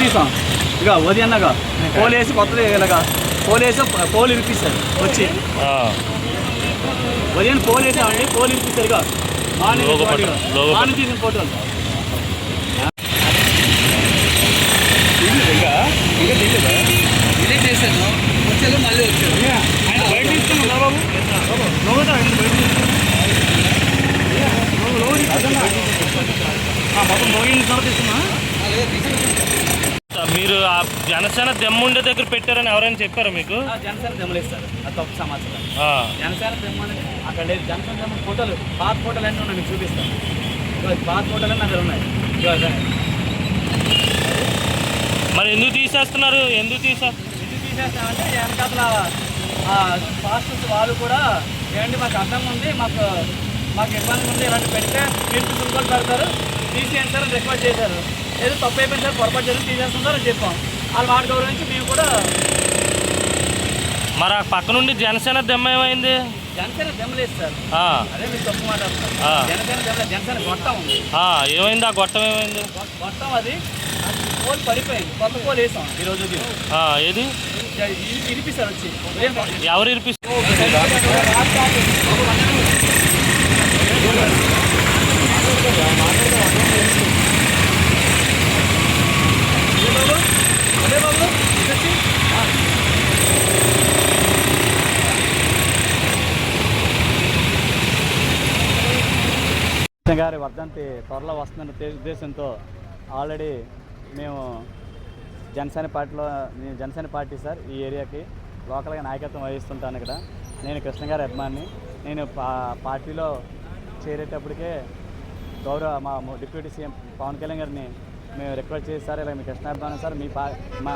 తీసాం ఇక వది అన్నగా పోలేసి కొత్తది ఇలాగా పోలేసి పోలు ఇరిపిస్తారు వచ్చి. ఉదయం పోలు వేసామండి పోలు. పట్టు, లోగో మార్నింగ్ తీసిన ఫోటోలు ఇంకా ఇంకా తీయలేదా డిలీట్ చేశాను వచ్చాను మళ్ళీ వచ్చాను ఆయన బయట తీసుకున్నాం రా బాబు లోగోతో ఆయన బయట తీసుకున్నాం. లోగో- లోగో తీసుకున్నాం. ఆ, మొత్తం లోగిన తర్వాత తీసుకున్నా మీరు ఆ జనసేన దెమ్ముండే దగ్గర పెట్టారని ఎవరైనా చెప్పారా మీకు? జనసేన దెమ్మలేస్తారు అది తప్పు సమాచారం. జనసేన దెమ్మని అక్కడ లేదు. జనసేన దెమ్మ ఫోటోలు పాత ఫోటోలు అన్నీ ఉన్నాయి మీకు చూపిస్తాను. పాత ఫోటోలు అన్నీ అక్కడ ఉన్నాయి. మరి ఎందుకు తీసేస్తున్నారు? ఎందుకు తీసే? ఎందుకు తీసేస్తామంటే వెనకాతల పాస్టర్స్ వాళ్ళు కూడా ఏమండి మాకు అర్థం ఉంది మాకు మాకు ఇబ్బంది ఉంది ఇలాంటి పెడితే మీరు సులుకొని పెడతారు తీసేయండి సార్ రిక్వెస్ట్ చేశారు. ఏదో తప్పు అయిపోయింది సార్ పొరపాటు చేసి తీసేస్తుంటారు అని చెప్పాం. వాళ్ళు మాట గౌరవించి మేము కూడా మరి ఆ పక్క నుండి జనసేన దెమ్మ ఏమైంది? జనసేన దెమ్మలేదు సార్. అదే మీరు తప్పు. జనసేన దెమ్మ జనసేన గొట్టం ఉంది. ఏమైంది ఆ గొట్టం ఏమైంది? గొట్టం అది పోల్ పడిపోయింది కొత్త పోల్ వేసాం ఈ రోజు ఉదయం. ఆ, ఏది? ఇరిపిస్తారు వచ్చి. ఎవరు ఇరిపిస్తారు బాబు ఇదొచ్చి. కృష్ణ గారి వర్ధంతి త్వరలో వస్తున్న ఉద్దేశంతో ఆల్రెడీ మేము జనసేన పార్టీలో నేను జనసేన పార్టీ సార్ ఈ ఏరియాకి లోకల్గా నాయకత్వం వహిస్తుంటాను ఇక్కడ. నేను కృష్ణ గారి అభిమాని. నేను పా పార్టీలో చేరేటప్పటికే గౌరవ మా డిప్యూటీ సీఎం పవన్ కళ్యాణ్ గారిని మేము రిక్వెస్ట్ చేసి సార్ ఇలా మీ కృష్ణాభిమానం సార్ మీ పా మా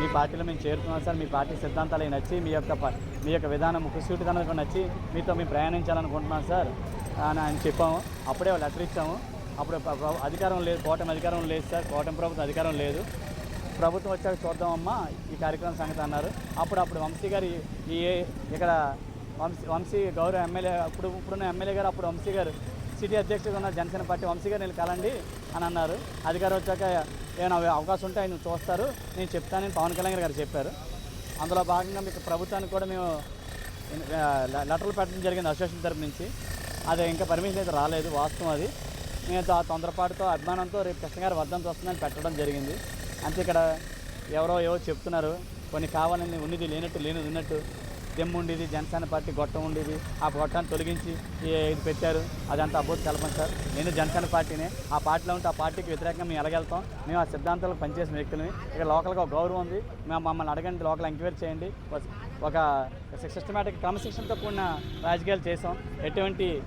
మీ పార్టీలో మేము చేరుతున్నాం సార్ మీ పార్టీ సిద్ధాంతాలు నచ్చి మీ యొక్క ప- మీ యొక్క విధానం ముఖసూటితనం కూడా నచ్చి మీతో మేము ప్రయాణించాలనుకుంటున్నాం సార్ అని ఆయన చెప్పాము. అప్పుడే లెటర్ ఇచ్చాము. అప్పుడు అధికారం లేదు కోటం అధికారం లేదు సార్ కోటం ప్రభుత్వం అధికారం లేదు. ప్రభుత్వం వచ్చాక చూద్దామమ్మా ఈ కార్యక్రమం సంగతి అన్నారు. అప్పుడు అప్పుడు వంశీ గారు ఈ- ఈ ఇక్కడ వంశీ వంశీ గౌరవ ఎమ్మెల్యే అప్పుడు ఇప్పుడున్న ఎమ్మెల్యే గారు అప్పుడు వంశీ గారు సిటీ అధ్యక్షుడు ఉన్న జనసేన పార్టీ వంశీ గారు నేను కలండి అని అన్నారు. అధికారం వచ్చాక ఏమైనా అవకాశం ఉంటే ఆయన చూస్తారు. నేను చెప్తానని పవన్ కళ్యాణ్ గారు చెప్పారు. అందులో భాగంగా మీకు ప్రభుత్వానికి కూడా మేము లెటర్లు పెట్టడం జరిగింది అసోసియేషన్ తరపు నుంచి. అది ఇంకా పర్మిషన్ అయితే రాలేదు వాస్తవం అది. నేను తొందరపాటుతో అభిమానంతో రేపు కృష్ణ గారి వర్ధంతి వస్తుందని పెట్టడం జరిగింది. అంతే ఇక్కడ ఎవరో ఏవో చెప్తున్నారు. కొన్ని కావాలని ఉన్నది లేనట్టు లేనిది ఉన్నట్టు. దెమ్ము ఉండేది జనసేన పార్టీ గొట్టం ఉండేది. ఆ గొట్టాన్ని తొలగించి ఇది పెట్టారు అదంతా అబ్బోతు కలపం సార్. నేను జనసేన పార్టీనే. ఆ పార్టీలో ఉంటే ఆ పార్టీకి వ్యతిరేకంగా మేము ఎలాగెళ్తాం? మేము ఆ సిద్ధాంతాలకు పనిచేసిన వ్యక్తులని ఇక్కడ లోకల్గా ఒక గౌరవం ఉంది. మేము మమ్మల్ని అడగండి లోకల్ ఎంక్వైరీ చేయండి. ఒక సిస్టమేటిక్ క్రమశిక్షణతో కూడిన రాజకీయాలు చేసాం. ఎటువంటి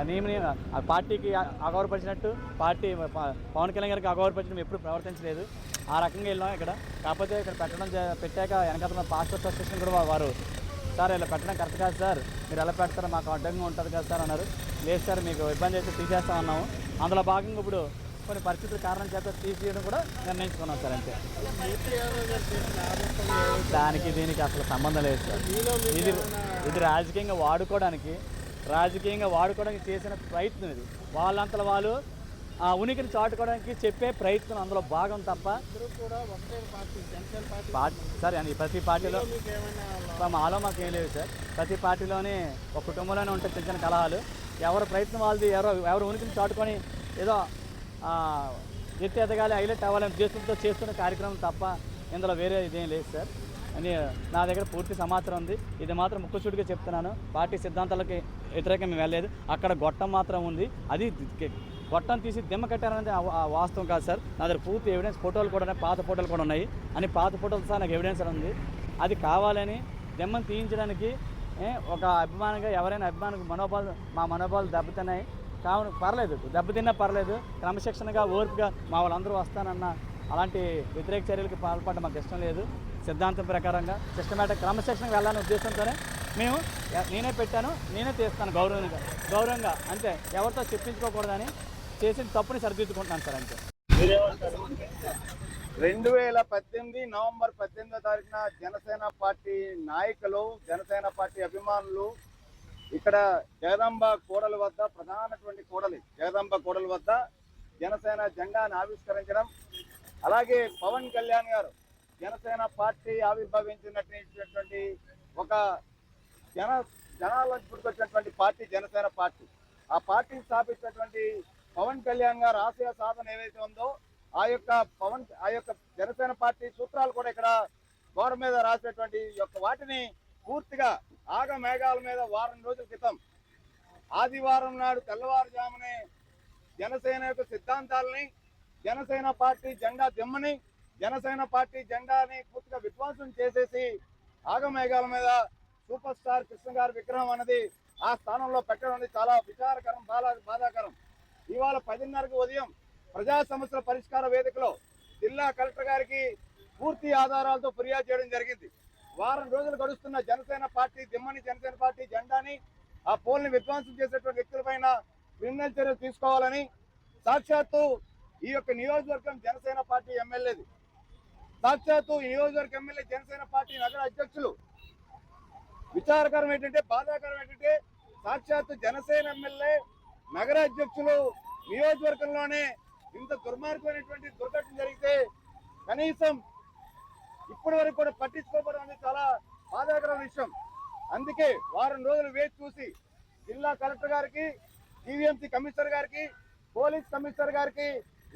నియమ ఆ పార్టీకి అ- అగౌరవపరిచినట్టు పార్టీ పవన్ కళ్యాణ్ గారికి అగౌరవపరిచినట్టు ఎప్పుడు ప్రవర్తించలేదు. ఆ రకంగా వెళ్ళాం ఇక్కడ. కాకపోతే ఇక్కడ పెట్టడం జ- పెట్టాక వెనకాల పాస్పోర్ట్ అసోసియేషన్ కూడా వారు సార్ ఇలా పెట్టడం కరెక్ట్ కాదు సార్. మీరు ఎలా పెడతారో మాకు అడ్డంగా ఉంటుంది కదా సార్ అన్నారు. లేదు సార్ మీకు ఇబ్బంది అయితే తీసేస్తా అన్నాము అందులో భాగంగా ఇప్పుడు కొన్ని పరిస్థితుల కారణం చేత తీసేయడం కూడా నిర్ణయించుకున్నాం సార్ అంతే. దానికి దీనికి అసలు సంబంధం లేదు సార్. ఇది ఇది రాజకీయంగా వాడుకోవడానికి రాజకీయంగా వాడుకోవడానికి చేసిన ప్రయత్నం ఇది. వాళ్ళంతలో వాళ్ళు ఆ ఉనికిని చాటుకోవడానికి చెప్పే ప్రయత్నం అందులో భాగం తప్ప పార్టీ సార్ అని ప్రతి పార్టీలో మా- మాలో మాకు ఏం లేదు సార్. ప్రతి పార్టీలోనే ఒక కుటుంబంలోనే ఉంటాయి చిన్న చిన్న కలహాలు. ఎవరి ప్రయత్నం వాళ్ళది ఎవరో ఎవరు ఉనికిని చాటుకొని ఏదో ఎత్తి ఎదగాలి హైలైట్ అవ్వాలని ఉద్దేశంతో చేస్తున్న కార్యక్రమం తప్ప ఇందులో వేరే ఇదేం లేదు సార్. అని నా దగ్గర పూర్తి సమాచారం ఉంది. ఇది మాత్రం ముక్కుసూటిగా చెప్తున్నాను. పార్టీ సిద్ధాంతాలకి వ్యతిరేకం మేము వెళ్ళలేదు. అక్కడ గొట్టం మాత్రం ఉంది. అది గొట్టం తీసి దిమ్మ కట్టారనేది వాస్తవం కాదు సార్. నా దగ్గర పూర్తి ఎవిడెన్స్ ఫోటోలు కూడా ఉన్నాయి. పాత ఫోటోలు కూడా ఉన్నాయి. అని పాత ఫోటోలు సార్ నాకు ఎవిడెన్స్ ఉంది. అది కావాలని దెమ్మను తీయించడానికి ఒక అభిమానంగా ఎవరైనా అభిమానికి మనోభావాలు మా మనోభావాలు దెబ్బతిన్నాయి. కావున పర్లేదు. దెబ్బతిన్నా పర్లేదు. క్రమశిక్షణగా ఓర్పుగా మా వాళ్ళందరూ వస్తానన్న అలాంటి వ్యతిరేక చర్యలకు పాల్పడడం మాకు ఇష్టం లేదు. సిద్ధాంతం ప్రకారంగా సిస్టమేటిక్ క్రమశిక్షణకు వెళ్ళాలనే ఉద్దేశంతోనే మేము నేనే పెట్టాను నేనే తీస్తాను గౌరవంగా. గౌరవంగా అంతే ఎవరితో చెప్పించుకోకూడదని చేసిన తప్పుని సరిదిద్దుకుంటున్నాను సార్ అంతే. రెండు వేల పద్దెనిమిది నవంబర్ పద్దెనిమిదో తారీఖున జనసేన పార్టీ నాయకులు జనసేన పార్టీ అభిమానులు ఇక్కడ జగదంబ కూడలి వద్ద ప్రధానటువంటి కూడలి జగదంబ కూడలి వద్ద జనసేన జెండాను ఆవిష్కరించడం అలాగే పవన్ కళ్యాణ్ గారు జనసేన పార్టీ ఆవిర్భవించినటువంటి ఒక జన జనాలకు పుట్టుకొచ్చినటువంటి పార్టీ జనసేన పార్టీ. ఆ పార్టీని స్థాపించినటువంటి పవన్ కళ్యాణ్ గారు ఆశయ సాధన ఏదైతే ఉందో ఆ యొక్క పవన్ ఆ యొక్క జనసేన పార్టీ సూత్రాలు కూడా ఇక్కడ గోడ మీద రాసేటువంటి యొక్క వాటిని పూర్తిగా ఆగ మేఘాల మీద వారం రోజుల క్రితం ఆదివారం నాడు తెల్లవారుజామునే జనసేన యొక్క సిద్ధాంతాలని జనసేన పార్టీ జెండా దిమ్మని జనసేన పార్టీ జెండాని పూర్తిగా విధ్వంసం చేసేసి ఆగమేఘాల మీద సూపర్ స్టార్ కృష్ణ గారి విగ్రహం అనేది ఆ స్థానంలో పెట్టడం అనేది చాలా విచారకరం బాధ బాధాకరం. ఇవాళ పదిన్నరకు ఉదయం ప్రజా సమస్యల పరిష్కార వేదికలో జిల్లా కలెక్టర్ గారికి పూర్తి ఆధారాలతో ఫిర్యాదు చేయడం జరిగింది. వారం రోజులు గడుస్తున్న జనసేన పార్టీ దిమ్మని జనసేన పార్టీ జెండాని ఆ పోల్ని విధ్వంసం చేసేటువంటి వ్యక్తులపైన క్రిమినల్ చర్యలు తీసుకోవాలని సాక్షాత్తు ఈ యొక్క నియోజకవర్గం జనసేన పార్టీ ఎమ్మెల్యేది. సాక్షాత్తు ఈ నియోజకవర్గ ఎమ్మెల్యే జనసేన పార్టీ నగర అధ్యక్షులు. విచారకరం ఏంటంటే బాధాకరం ఏంటంటే సాక్షాత్తు జనసేన ఎమ్మెల్యే నగర అధ్యక్షులు నియోజకవర్గంలోనే ఇంత దుర్మార్గమైనటువంటి దుర్ఘటన జరిగితే కనీసం ఇప్పటి వరకు కూడా పట్టించుకోవడం అనేది చాలా బాధాకర విషయం. అందుకే వారం రోజులు వేచి చూసి జిల్లా కలెక్టర్ గారికి జీవీఎంసీ కమిషనర్ గారికి పోలీస్ కమిషనర్ గారికి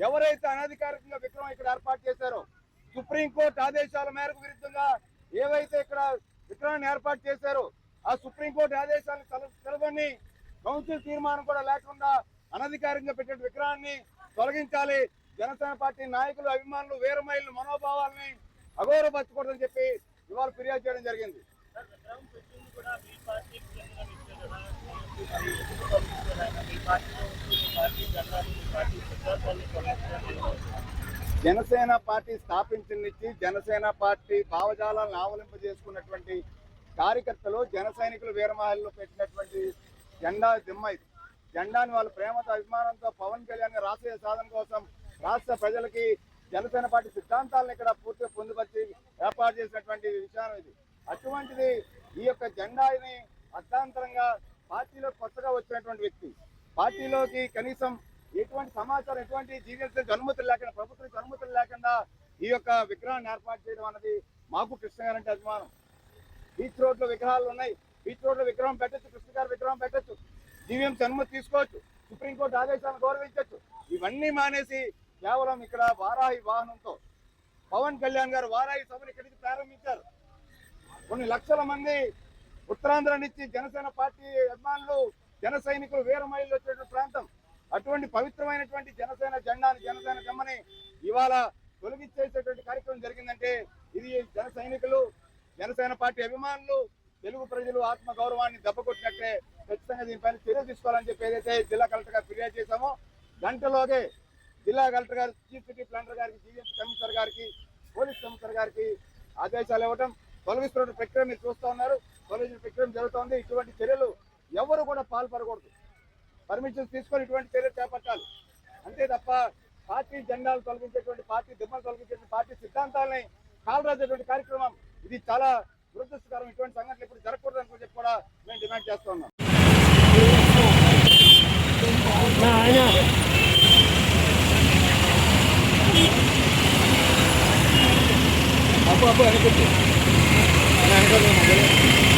ఎవరైతే అనధికారికంగా విక్రమం ఇక్కడ ఏర్పాటు చేశారో సుప్రీంకోర్టు ఆదేశాల మేరకు విరుద్ధంగా ఏవైతే ఇక్కడ విక్రమాన్ని ఏర్పాటు చేశారో ఆ సుప్రీంకోర్టు ఆదేశాలను తెలవని కౌన్సిల్ తీర్మానం కూడా లేకుండా అనధికారికంగా పెట్టిన విగ్రహాన్ని తొలగించాలి. జనసేన పార్టీ నాయకులు అభిమానులు వేరమైలు మనోభావాల్ని అగౌరవపరచకూడదని చెప్పి ఇవాళ ఫిర్యాదు చేయడం జరిగింది. జనసేన పార్టీ స్థాపించిన నుంచి జనసేన పార్టీ భావజాలను ఆవలింపజేసుకున్నటువంటి కార్యకర్తలు జన సైనికులు వీరమహల్లో పెట్టినటువంటి జెండా దిమ్మ ఇది. జెండాని వాళ్ళ ప్రేమతో అభిమానంతో పవన్ కళ్యాణ్ రాష్ట్రీయ సాధన కోసం రాష్ట్ర ప్రజలకి జనసేన పార్టీ సిద్ధాంతాలను ఇక్కడ పూర్తిగా పొందుపరిచి ఏర్పాటు చేసినటువంటి విషయం ఇది. అటువంటిది ఈ యొక్క జెండాని అర్థాంతరంగా పార్టీలో కొత్తగా వచ్చినటువంటి వ్యక్తి. పార్టీలోకి కనీసం ఎటువంటి సమాచారం ఎటువంటి జీవీఎంసీ అనుమతులు లేకుండా ప్రభుత్వం అనుమతులు లేకుండా ఈ యొక్క విగ్రహాన్ని ఏర్పాటు చేయడం అన్నది మాకు కృష్ణ గారు అంటే అభిమానం. బీచ్ రోడ్లో విగ్రహాలు ఉన్నాయి. బీచ్ రోడ్లో విగ్రహం పెట్టచ్చు కృష్ణ గారి విగ్రహం పెట్టచ్చు. జీవీఎంసీ అనుమతి తీసుకోవచ్చు సుప్రీంకోర్టు ఆదేశాలను గౌరవించవచ్చు ఇవన్నీ మానేసి కేవలం ఇక్కడ వారాహి వాహనంతో పవన్ కళ్యాణ్ గారు వారాహి సభను ఇక్కడికి ప్రారంభించారు. కొన్ని లక్షల మంది ఉత్తరాంధ్ర నుంచి జనసేన పార్టీ అభిమానులు జన సైనికులు వీర మహిళలు వచ్చేటువంటి ప్రాంతం. అటువంటి పవిత్రమైనటువంటి జనసేన జెండాని జనసేన జమ్మని ఇవాళ తొలగించేసేటువంటి కార్యక్రమం జరిగిందంటే ఇది జన సైనికులు జనసేన పార్టీ అభిమానులు తెలుగు ప్రజలు ఆత్మ గౌరవాన్ని దెబ్బకొట్టినట్టే ఖచ్చితంగా దీనిపైన చర్య తీసుకోవాలని చెప్పి ఏదైతే జిల్లా కలెక్టర్ గారు ఫిర్యాదు చేశామో గంటలోగే జిల్లా కలెక్టర్ గారు చీఫ్ సిటీ ప్లానర్ గారికి జీఎస్ కమిషనర్ గారికి పోలీస్ కమిషనర్ గారికి ఆదేశాలు ఇవ్వటం తొలగిస్తున్న ప్రక్రియ మీరు చూస్తూ ఉన్నారు. తొలగించిన ప్రక్రియ జరుగుతోంది. ఇటువంటి చర్యలు ఎవరు కూడా పాల్పడకూడదు. పర్మిషన్స్ తీసుకొని ఇటువంటి చర్యలు చేపట్టాలి. అంతే తప్ప పార్టీ జెండాలు తొలగించేటువంటి పార్టీ దిమ్మలు తొలగించేటువంటి పార్టీ సిద్ధాంతాలని కాలరాజేటువంటి కార్యక్రమం. ఇది చాలా దురదృష్టకరం. ఇటువంటి సంఘటనలు ఇప్పుడు జరగకూడదు అని చెప్పి కూడా మేము డిమాండ్ చేస్తూ ఉన్నాం. అప్పు అప్పు അങ്ങനെ